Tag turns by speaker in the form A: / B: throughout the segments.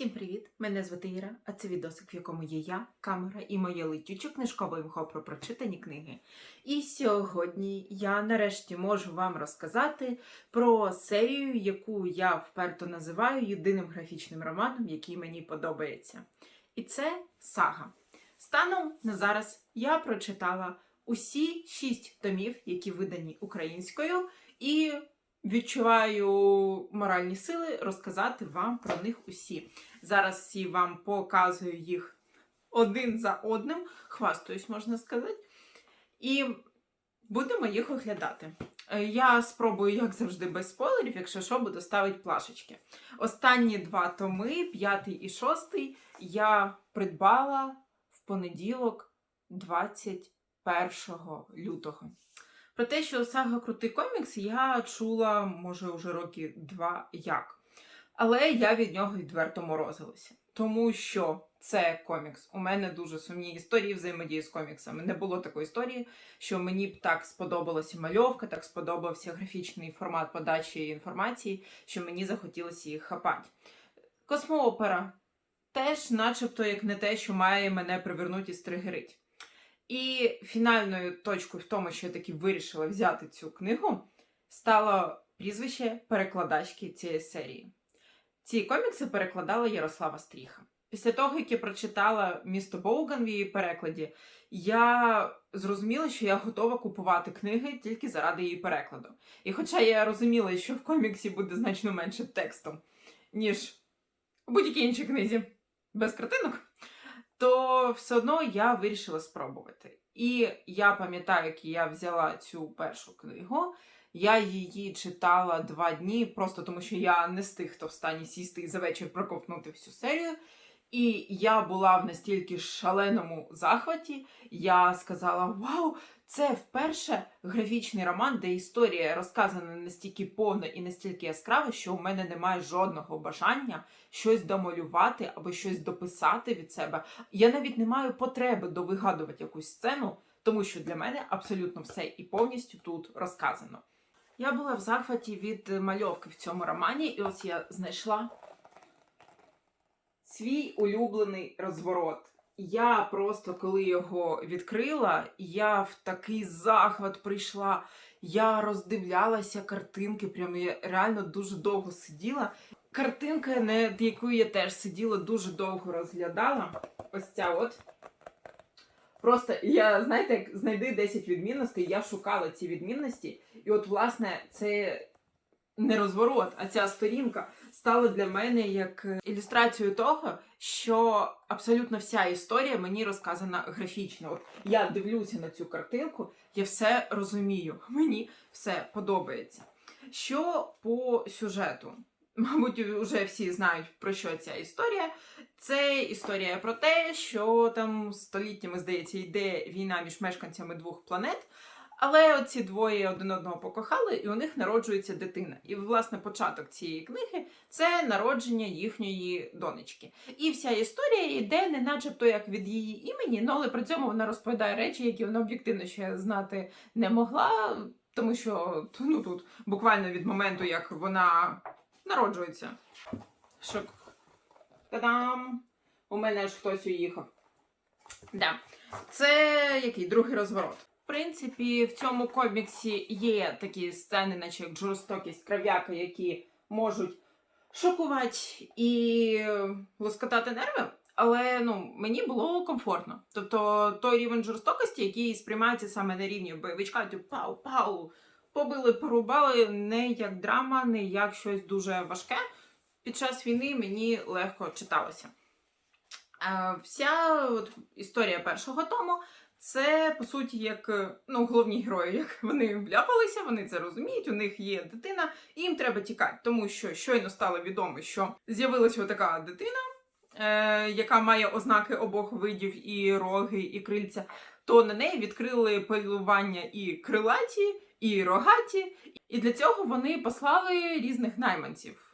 A: Усім привіт! Мене звати Іра, а це відосик, в якому є я, камера і моє летюче книжкове імхо про прочитані книги. І сьогодні я нарешті можу вам розказати про серію, яку я вперто називаю єдиним графічним романом, який мені подобається. І це сага. Станом на зараз я прочитала усі шість томів, які видані українською, і відчуваю моральні сили розказати вам про них усі. Зараз всі вам показую їх один за одним, хвастаюсь, можна сказати. І будемо їх оглядати. Е, Я спробую, як завжди, без спойлерів, якщо що, буду ставити плашечки. Останні два томи, п'ятий і шостий, я придбала в понеділок, 21 лютого. Про те, що сага крутий комікс, я чула, може, вже роки два як. Але я від нього відверто морозилася. Тому що це комікс. У мене дуже сумні історії взаємодії з коміксами. Не було такої історії, що мені б так сподобалася мальовка, так сподобався графічний формат подачі інформації, що мені захотілося їх хапати. Космоопера теж, начебто, як не те, що має мене привернути і стригерить. І фінальною точкою в тому, що я таки вирішила взяти цю книгу, стало прізвище перекладачки цієї серії. Ці комікси перекладала Ярослава Стріха. Після того, як я прочитала місто Боуган в її перекладі, я зрозуміла, що я готова купувати книги тільки заради її перекладу. І хоча я розуміла, що в коміксі буде значно менше текстом, ніж у будь-якій іншій книзі без картинок, то все одно я вирішила спробувати. І я пам'ятаю, як я взяла цю першу книгу. Я її читала два дні, просто тому що я не з тих, хто встані сісти і за вечір проковтнути всю серію. І я була в настільки шаленому захваті, я сказала: Вау, це вперше графічний роман, де історія розказана настільки повно і настільки яскраво, що у мене немає жодного бажання щось домалювати або щось дописати від себе. Я навіть не маю потреби довигадувати якусь сцену, тому що для мене абсолютно все і повністю тут розказано. Я була в захваті від мальовки в цьому романі, і ось я знайшла свій улюблений розворот. Я просто коли його відкрила, я в такий захват прийшла. Я роздивлялася картинки, прямо я реально дуже довго сиділа. Картинка, над якою я теж сиділа, дуже довго розглядала. Ось ця от. Просто я, знаєте, як знайди 10 відмінностей, я шукала ці відмінності. І от, власне, це не розворот, а ця сторінка стала для мене як ілюстрацією того, що абсолютно вся історія мені розказана графічно. От я дивлюся на цю картинку, я все розумію, мені все подобається. Що по сюжету? Мабуть, вже всі знають про що ця історія. Це історія про те, що там століттями, здається, йде війна між мешканцями двох планет. Але ці двоє один одного покохали, і у них народжується дитина. І, власне, початок цієї книги це народження їхньої донечки. І вся історія йде не начебто як від її імені, ну, але при цьому вона розповідає речі, які вона об'єктивно ще знати не могла, тому що ну, тут буквально від моменту, як вона народжується. Шок. Та-дам! У мене ж хтось уїхав. Да. Це який другий розворот. Принципі, в цьому коміксі є такі сцени, наче як жорстокість кров'яка, які можуть шокувати і лоскотати нерви. Але ну, мені було комфортно. Тобто той рівень жорстокості, який сприймається саме на рівні бойовичка, типу пау-пау, побили, порубали, не як драма, не як щось дуже важке. Під час війни мені легко читалося. Е, Вся от, історія першого тому це по суті як е, ну, головні герої, як вони вляпалися, вони це розуміють. У них є дитина, і їм треба тікати, тому що щойно стало відомо, що з'явилася така дитина, е, яка має ознаки обох видів і роги, і крильця. То на неї відкрили полювання і крилаті, і рогаті, і для цього вони послали різних найманців.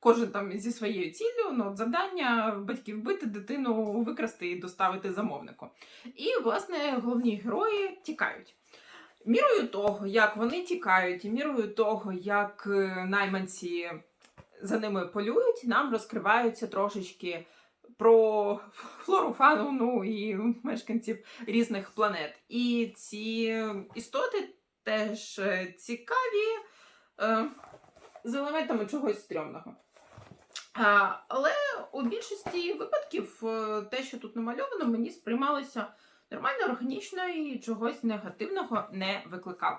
A: Кожен там зі своєю ціллю, ну, завдання батьків вбити дитину, викрасти і доставити замовнику. І, власне, головні герої тікають. Мірою того, як вони тікають, і мірою того, як е, найманці за ними полюють, нам розкриваються трошечки про флору, фауну ну, і мешканців різних планет. І ці істоти теж е, цікаві е, з елементами чогось стрьомного. Але у більшості випадків е, те, що тут намальовано, мені сприймалося нормально, органічно і чогось негативного не викликало.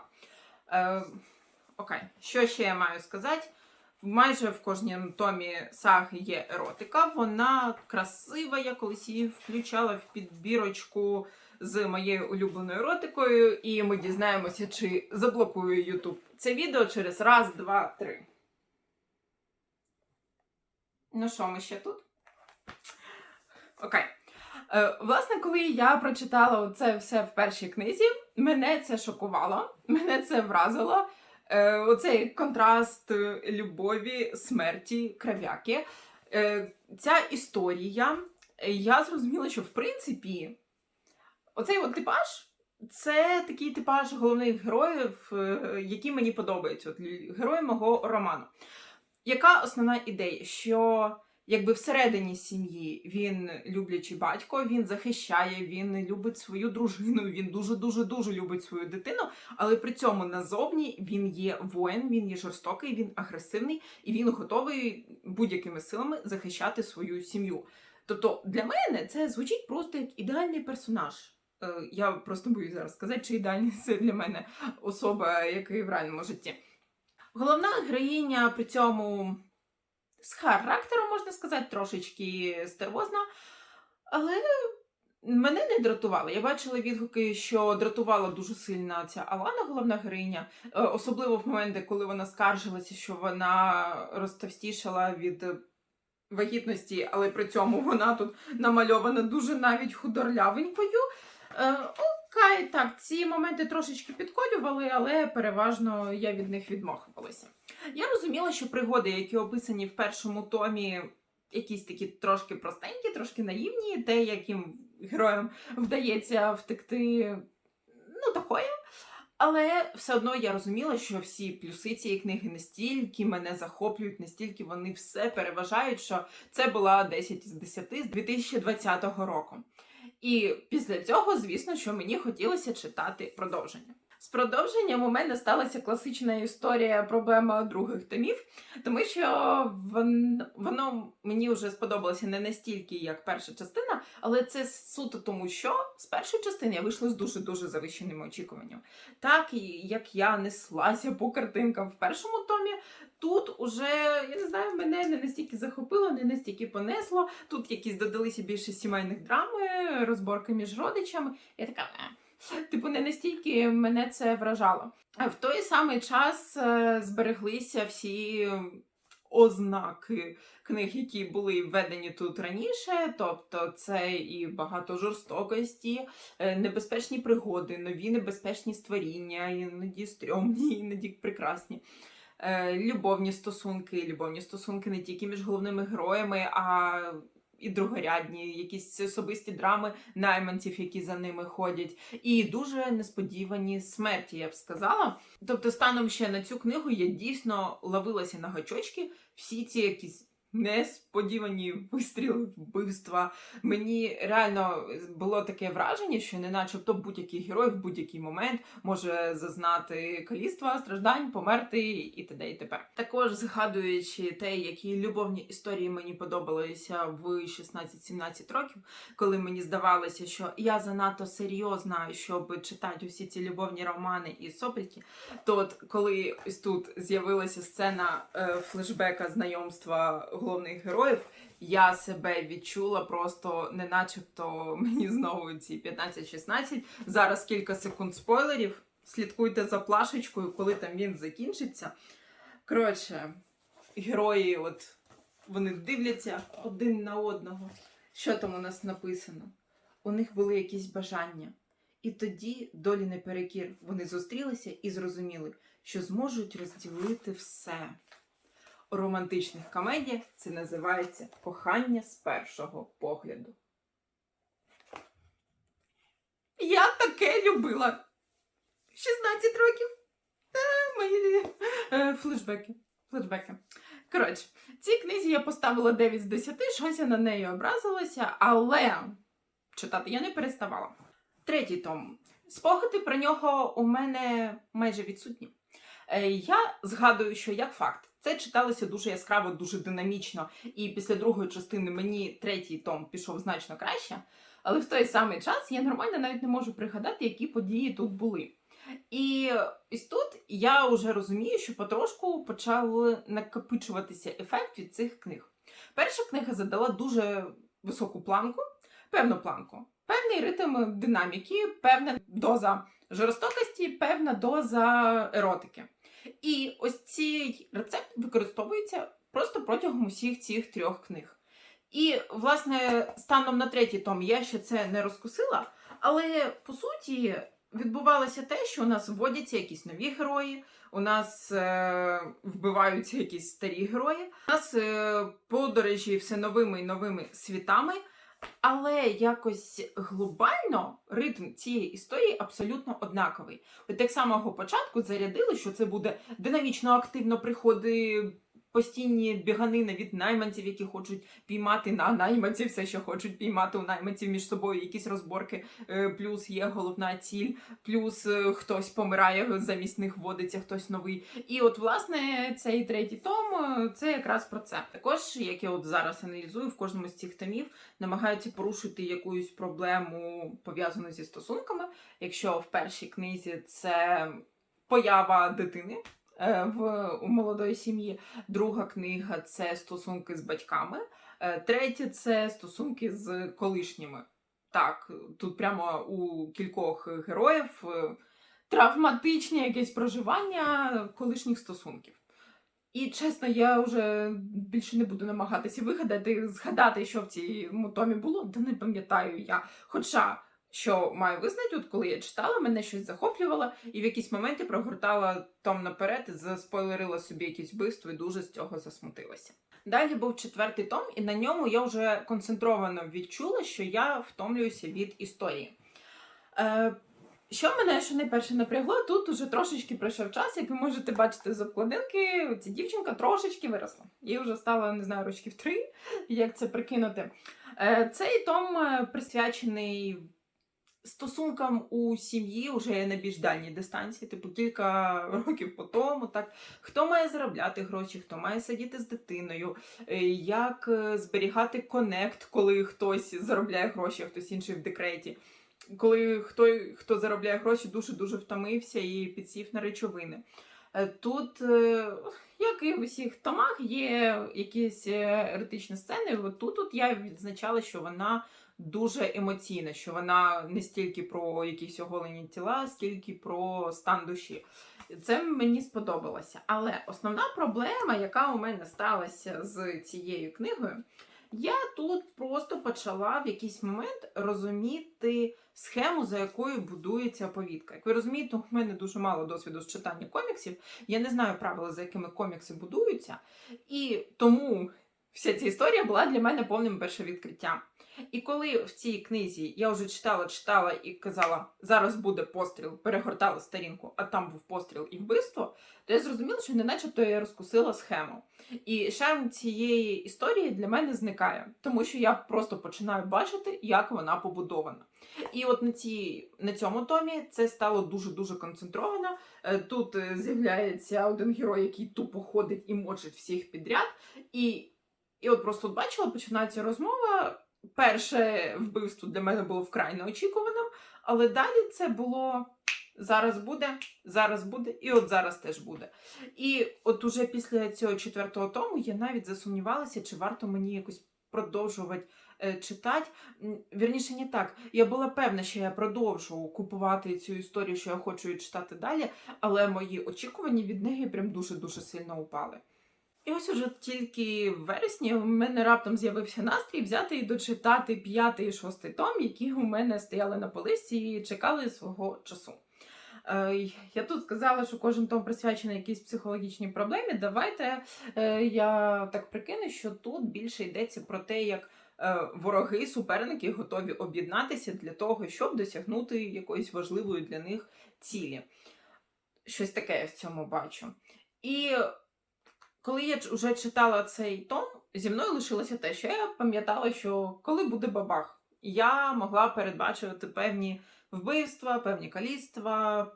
A: Е, окей, що ще я маю сказати? Майже в кожному томі саги є еротика. Вона красива. Я колись її включала в підбірочку з моєю улюбленою еротикою, і ми дізнаємося, чи заблокує Ютуб це відео через раз, два, три. Ну що, ми ще тут? Окей. Е, власне, коли я прочитала це все в першій книзі, мене це шокувало, мене це вразило. Е, оцей контраст е, любові, смерті, кров'яки. Е, ця історія, я зрозуміла, що в принципі оцей от типаж це такий типаж головних героїв, е, які мені подобаються. От герої мого роману. Яка основна ідея? Що якби всередині сім'ї він люблячий батько, він захищає, він любить свою дружину, він дуже дуже дуже любить свою дитину, але при цьому назовні він є воїн, він є жорстокий, він агресивний і він готовий будь-якими силами захищати свою сім'ю. Тобто для мене це звучить просто як ідеальний персонаж. Е, Я просто боюсь зараз сказати, чи ідеальний це для мене особа, яка і в реальному житті. Головна героїня при цьому з характером, можна сказати, трошечки стервозна, але мене не дратувало. Я бачила відгуки, що дратувала дуже сильно ця Алана, головна героїня, Е, особливо в моменти, коли вона скаржилася, що вона розтовстішала від вагітності, але при цьому вона тут намальована дуже навіть худорлявенькою. Е, Окей, так, ці моменти трошечки підколювали, але переважно я від них відмахувалася. Я розуміла, що пригоди, які описані в першому томі, якісь такі трошки простенькі, трошки наївні, те, яким героям вдається втекти, ну, такое. Але все одно я розуміла, що всі плюси цієї книги настільки мене захоплюють, настільки вони все переважають, що це була 10 з 10 з 2020 року. І після цього, звісно, що мені хотілося читати продовження. З продовженням у мене сталася класична історія проблема других томів, тому що воно мені вже сподобалося не настільки, як перша частина, але це суто тому, що з першої частини я вийшла з дуже дуже завищеними очікуваннями. Так як я неслася по картинкам в першому томі, тут уже я не знаю, мене не настільки захопило, не настільки понесло. Тут якісь додалися більше сімейних драми, розборки між родичами. Я така. Типу, не настільки мене це вражало. А В той самий час е, збереглися всі ознаки книг, які були введені тут раніше. Тобто, це і багато жорстокості, е, небезпечні пригоди, нові небезпечні створіння, іноді стрьомні, іноді прекрасні. Е, Любовні стосунки, любовні стосунки не тільки між головними героями, а і другорядні, якісь особисті драми найманців, які за ними ходять, і дуже несподівані смерті, я б сказала. Тобто, станом ще на цю книгу я дійсно ловилася на гачочки, всі ці якісь несподівані вистріли, вбивства. Мені реально було таке враження, що не начебто будь-який герой в будь-який момент може зазнати каліцтва, страждань, померти і т.д. і тепер. Також згадуючи те, які любовні історії мені подобалися в 16-17 років, коли мені здавалося, що я занадто серйозна, щоб читати усі ці любовні романи і сопельки, то от коли ось тут з'явилася сцена е, флешбека знайомства головних героїв, я себе відчула просто не начебто мені знову ці 15-16. Зараз кілька секунд спойлерів. Слідкуйте за плашечкою, коли там він закінчиться. Коротше, герої, от вони дивляться один на одного. Що там у нас написано? У них були якісь бажання. І тоді долі не перекір. Вони зустрілися і зрозуміли, що зможуть розділити все. Романтичних комедіях це називається кохання з першого погляду. Я таке любила. 16 років. Та, мої е, флешбеки. флешбеки. Коротше, цій книзі я поставила 9 з 10, щось я на неї образилася, але читати я не переставала. Третій том. Спогади про нього у мене майже відсутні. Е, Я згадую, що як факт, це читалося дуже яскраво, дуже динамічно, і після другої частини мені третій том пішов значно краще. Але в той самий час я нормально навіть не можу пригадати, які події тут були. І ось тут я вже розумію, що потрошку почав накопичуватися ефект від цих книг. Перша книга задала дуже високу планку, певну планку, певний ритм динаміки, певна доза жорстокості, певна доза еротики. І ось цей рецепт використовується просто протягом усіх цих трьох книг. І, власне, станом на третій том я ще це не розкусила, але по суті відбувалося те, що у нас вводяться якісь нові герої, у нас е, вбиваються якісь старі герої, у нас е, подорожі все новими і новими світами. Але якось глобально ритм цієї історії абсолютно однаковий. От так самого початку зарядили, що це буде динамічно активно приходи. Постійні біганини від найманців, які хочуть піймати на найманців, все, що хочуть піймати у найманців між собою, якісь розборки, е, плюс є головна ціль, плюс е, хтось помирає, замість них вводиться хтось новий. І от, власне, цей третій том е, це якраз про це. Також, як я от зараз аналізую, в кожному з цих томів намагаються порушити якусь проблему пов'язану зі стосунками. Якщо в першій книзі це поява дитини. Е, В у молодої сім'ї друга книга це стосунки з батьками, е, третя це стосунки з колишніми. Так, тут прямо у кількох героїв е, травматичне якесь проживання колишніх стосунків. І чесно, я вже більше не буду намагатися вигадати, згадати, що в цьому томі було, та не пам'ятаю я. Хоча, що маю визнати, от коли я читала, мене щось захоплювало, і в якісь моменти прогортала том наперед, заспойлерила собі якісь вбивство і дуже з цього засмутилася. Далі був четвертий том, і на ньому я вже концентровано відчула, що я втомлююся від історії. Е, що мене що найперше напрягло, тут уже трошечки пройшов час, як ви можете бачити з обкладинки, ця дівчинка трошечки виросла. Їй вже стало, не знаю, рочків три, як це прикинути. Е, Цей том е, присвячений стосункам у сім'ї вже на більш дальній дистанції, типу кілька років по тому. Так, хто має заробляти гроші, хто має сидіти з дитиною, е, як е, зберігати конект, коли хтось заробляє гроші, а хтось інший в декреті коли хто, хто заробляє гроші, дуже дуже втомився і підсів на речовини. Е, Тут, як і в усіх томах, є якісь еротичні сцени. От тут от я відзначала, що вона дуже емоційна, що вона не стільки про якісь оголені тіла, скільки про стан душі. Це мені сподобалося. Але основна проблема, яка у мене сталася з цією книгою, я тут просто почала в якийсь момент розуміти схему, за якою будується повідка. Як ви розумієте, у мене дуже мало досвіду з читання коміксів. Я не знаю правила, за якими комікси будуються, і тому вся ця історія була для мене повним першовідкриттям. І коли в цій книзі я вже читала, читала і казала, зараз буде постріл, перегортала сторінку, а там був постріл і вбивство, то я зрозуміла, що не начебто я розкусила схему. І шарм цієї історії для мене зникає, тому що я просто починаю бачити, як вона побудована. І от на, цій, на цьому томі це стало дуже-дуже концентровано. Е, Тут е, з'являється один герой, який тупо ходить і мочить всіх підряд. І, і от просто от бачила, починається розмова. Перше вбивство для мене було вкрай неочікуваним, але далі це було зараз буде, зараз буде, і от зараз теж буде. І от уже після цього четвертого тому я навіть засумнівалася, чи варто мені якось продовжувати е, читати. Вірніше, не так. Я була певна, що я продовжу купувати цю історію, що я хочу її читати далі, але мої очікування від неї прям дуже-дуже сильно упали. І ось уже тільки в вересні у мене раптом з'явився настрій взяти і дочитати п'ятий і шостий том, які у мене стояли на полиці і чекали свого часу. Е, Я тут сказала, що кожен том присвячений якійсь психологічній проблемі. Давайте е, я так прикину, що тут більше йдеться про те, як е, вороги, суперники готові об'єднатися для того, щоб досягнути якоїсь важливої для них цілі. Щось таке я в цьому бачу. І коли я вже читала цей том, зі мною лишилося те, що я пам'ятала, що коли буде бабах, я могла передбачувати певні вбивства, певні каліцтва.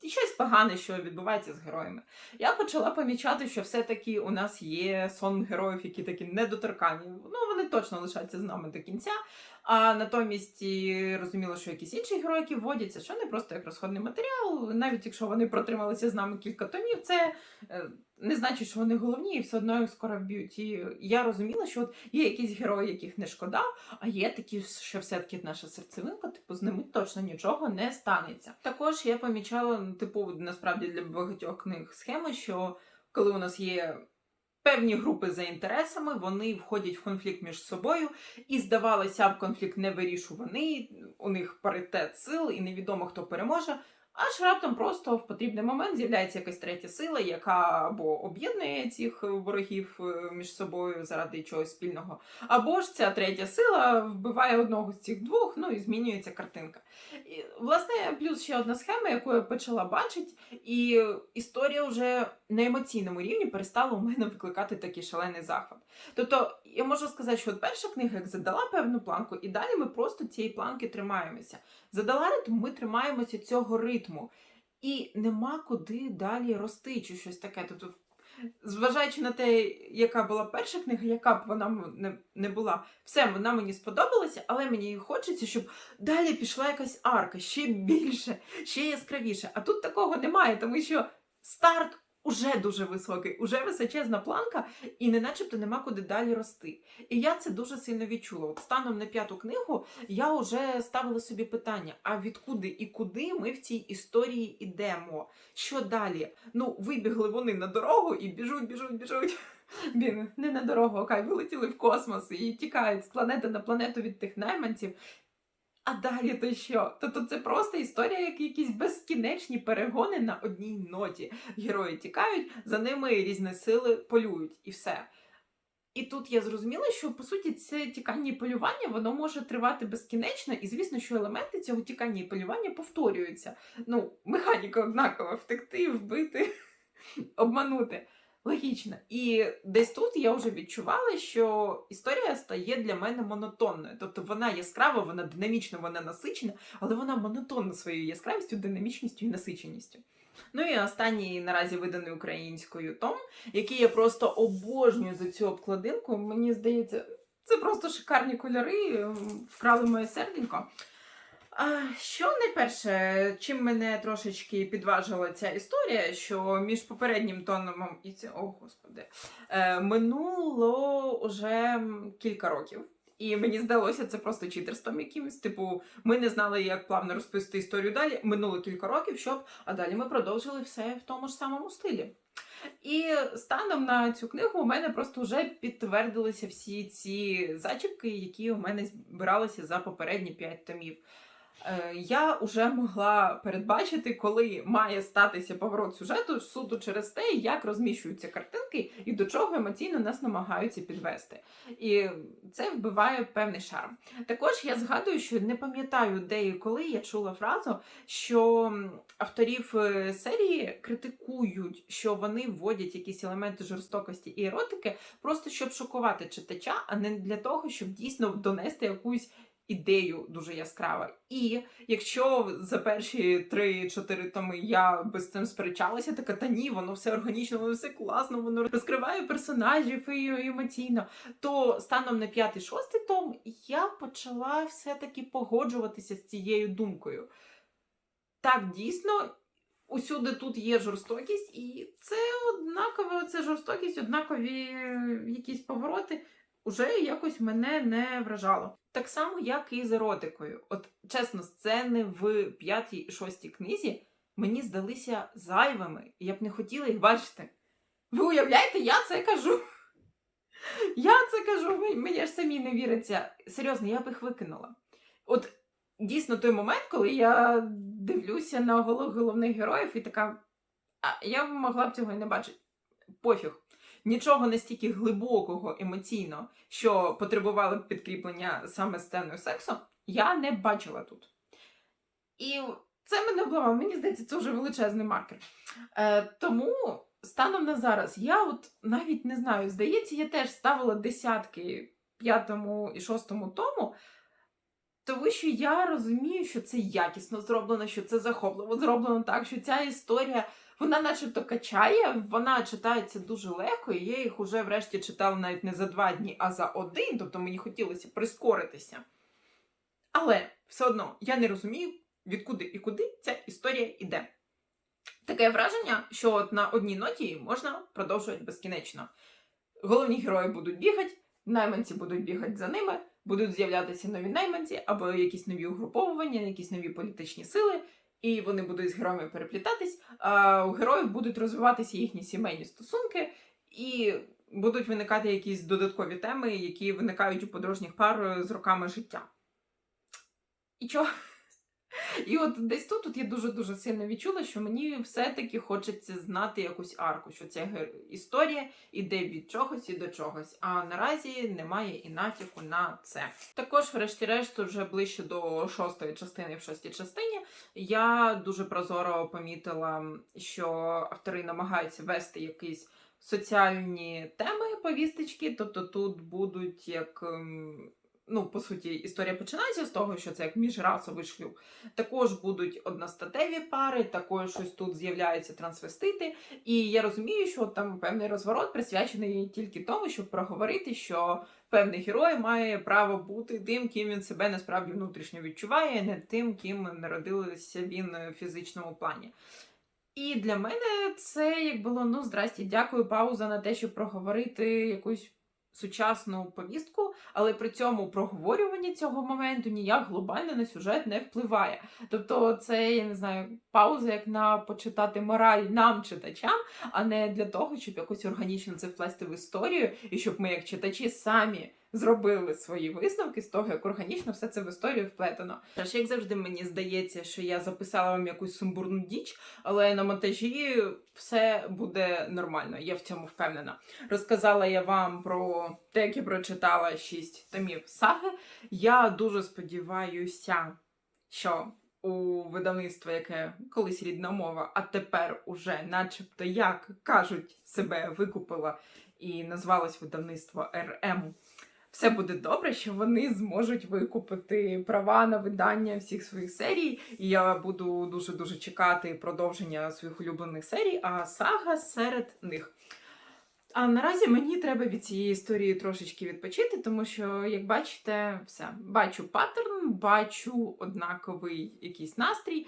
A: І щось погане, що відбувається з героями. Я почала помічати, що все-таки у нас є сон героїв, які такі недоторкані. Ну, вони точно лишаться з нами до кінця. А натомість і розуміла, що якісь інші герої, які вводяться, що вони просто як розходний матеріал, навіть якщо вони протрималися з нами кілька томів, це е, не значить, що вони головні, і все одно їх скоро вб'ють. І я розуміла, що от є якісь герої, яких не шкода, а є такі, що все-таки наша серцевинка, типу, з ними точно нічого не станеться. Також я помічала, типу, насправді для багатьох книг схеми, що коли у нас є. Певні групи за інтересами, вони входять в конфлікт між собою, і здавалося б, конфлікт не вирішуваний, у них паритет сил, і невідомо хто переможе. Аж раптом просто в потрібний момент з'являється якась третя сила, яка або об'єднує цих ворогів е, між собою заради чогось спільного, або ж ця третя сила вбиває одного з цих двох, ну і змінюється картинка. І, власне, плюс ще одна схема, яку я почала бачити, і історія вже на емоційному рівні перестала у мене викликати такий шалений захват. Тобто, я можу сказати, що от перша книга як задала певну планку, і далі ми просто цієї планки тримаємося. Задала ритм, ми тримаємося цього ритму. І нема куди далі рости чи щось таке. Тобто, зважаючи на те, яка була перша книга, яка б вона не, була, все, вона мені сподобалася, але мені хочеться, щоб далі пішла якась арка, ще більше, ще яскравіше. А тут такого немає, тому що старт уже дуже високий, уже височезна планка, і не начебто нема куди далі рости. І я це дуже сильно відчула. От станом на п'яту книгу я вже ставила собі питання: а відкуди і куди ми в цій історії йдемо? Що далі? Ну, вибігли вони на дорогу і біжуть, біжуть, біжуть. Блін, не на дорогу, окей, вилетіли в космос і тікають з планети на планету від тих найманців. А далі то що? Тобто це просто історія, як якісь безкінечні перегони на одній ноті. Герої тікають, за ними різні сили полюють і все. І тут я зрозуміла, що по суті це тікання і полювання воно може тривати безкінечно, і звісно, що елементи цього тікання і полювання повторюються. Ну, механіка однакова втекти, вбити, обманути. Логічно. І десь тут я вже відчувала, що історія стає для мене монотонною. Тобто вона яскрава, вона динамічна, вона насичена, але вона монотонна своєю яскравістю, динамічністю і насиченістю. Ну і останній наразі виданий українською том, який я просто обожнюю за цю обкладинку. Мені здається, це просто шикарні кольори, вкрали моє серденько. А, що найперше, чим мене трошечки підважила ця історія, що між попереднім томом і це, о господи, е, минуло уже кілька років. І мені здалося це просто читерством якимось. Типу, ми не знали, як плавно розповісти історію далі. Минуло кілька років, щоб, а далі ми продовжили все в тому ж самому стилі. І станом на цю книгу у мене просто вже підтвердилися всі ці зачіпки, які у мене збиралися за попередні п'ять томів. Е, Я вже могла передбачити, коли має статися поворот сюжету суду через те, як розміщуються картинки і до чого емоційно нас намагаються підвести. І це вбиває певний шарм. Також я згадую, що не пам'ятаю, де і коли я чула фразу, що авторів е, серії критикують, що вони вводять якісь елементи жорстокості і еротики, просто щоб шокувати читача, а не для того, щоб дійсно донести якусь. Ідею дуже яскрава. І якщо за перші 3-4 томи я без цим сперечалася, така та ні, воно все органічно, воно все класно, воно розкриває персонажів і емоційно. То станом на 5-6 том я почала все-таки погоджуватися з цією думкою. Так, дійсно, усюди тут є жорстокість, і це однаково, це жорстокість, однакові якісь повороти. Уже якось мене не вражало. Так само, як і з еротикою. От чесно, сцени в п'ятій шостій книзі мені здалися зайвими, і я б не хотіла їх бачити. Ви уявляєте, я це кажу. Я це кажу, мені- аж самі не віриться. Серйозно, я б їх викинула. От дійсно той момент, коли я дивлюся на голов- головних героїв і така. А я б могла б цього і не бачити. Пофіг. Нічого настільки глибокого емоційно, що потребувало б підкріплення саме сценою сексу, я не бачила тут. І це мене обламало. Мені здається, це вже величезний маркер. Е, тому станом на зараз, я от навіть не знаю, здається, я теж ставила десятки п'ятому і шостому тому, тому що я розумію, що це якісно зроблено, що це захопливо зроблено так, що ця історія. Вона начебто качає, вона читається дуже легко, і я їх уже врешті читала навіть не за два дні, а за один, тобто мені хотілося прискоритися. Але все одно я не розумію, відкуди і куди ця історія йде. Таке враження, що от на одній ноті можна продовжувати безкінечно. Головні герої будуть бігати, найманці будуть бігати за ними, будуть з'являтися нові найманці або якісь нові угруповування, якісь нові політичні сили, і вони будуть з героями переплітатись, а у героїв будуть розвиватися їхні сімейні стосунки, і будуть виникати якісь додаткові теми, які виникають у подружніх пар з роками життя. І чого? І от десь тут, тут я дуже-дуже сильно відчула, що мені все-таки хочеться знати якусь арку, що ця історія іде від чогось і до чогось. А наразі немає і натяку на це. Також, врешті-решт, вже ближче до шостої частини в шостій частині, я дуже прозоро помітила, що автори намагаються вести якісь соціальні теми повісточки, тобто тут будуть як. Ну, по суті, історія починається з того, що це як міжрасовий шлюб. Також будуть одностатеві пари, також щось тут з'являються трансвестити. І я розумію, що там певний розворот присвячений тільки тому, щоб проговорити, що певний герой має право бути тим, ким він себе насправді внутрішньо відчуває, не тим, ким народилися він в фізичному плані. І для мене це як було ну здрасті, дякую, пауза на те, щоб проговорити якусь сучасну повістку, але при цьому проговорювання цього моменту ніяк глобально на сюжет не впливає. Тобто, це я не знаю, пауза як на почитати мораль нам, читачам, а не для того, щоб якось органічно це вплести в історію, і щоб ми, як читачі, самі. Зробили свої висновки з того, як органічно все це в історію вплетено. Тож, як завжди, мені здається, що я записала вам якусь сумбурну діч, але на монтажі все буде нормально, я в цьому впевнена. Розказала я вам про те, як я прочитала шість томів саги. Я дуже сподіваюся, що у видавництва, яке колись рідна мова, а тепер уже, начебто, як кажуть, себе викупила і назвалось видавництво РМ. Все буде добре, що вони зможуть викупити права на видання всіх своїх серій, і я буду дуже дуже чекати продовження своїх улюблених серій, а сага серед них. А наразі мені треба від цієї історії трошечки відпочити, тому що, як бачите, все бачу паттерн, бачу однаковий якийсь настрій.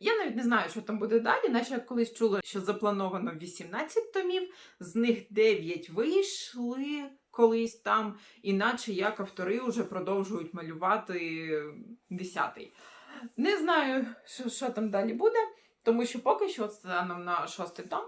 A: Я навіть не знаю, що там буде далі. Наче я колись чула, що заплановано 18 томів, з них 9 вийшли колись там, іначе як автори вже продовжують малювати 10-й. Не знаю, що, що там далі буде, тому що поки що, станом на шостий том,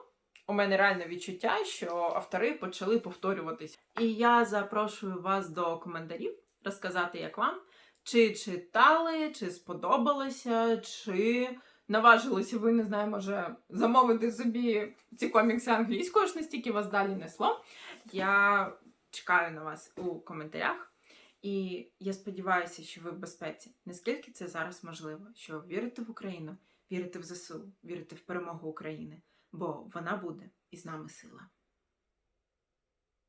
A: у мене реальне відчуття, що автори почали повторюватись. І я запрошую вас до коментарів розказати, як вам, чи читали, чи сподобалося, чи наважилися ви, не знаю, може замовити собі ці комікси англійською, ж настільки вас далі несло. Я чекаю на вас у коментарях. І я сподіваюся, що ви в безпеці. Наскільки це зараз можливо, що вірите в Україну, вірите в ЗСУ, вірите в перемогу України, бо вона буде і з нами сила.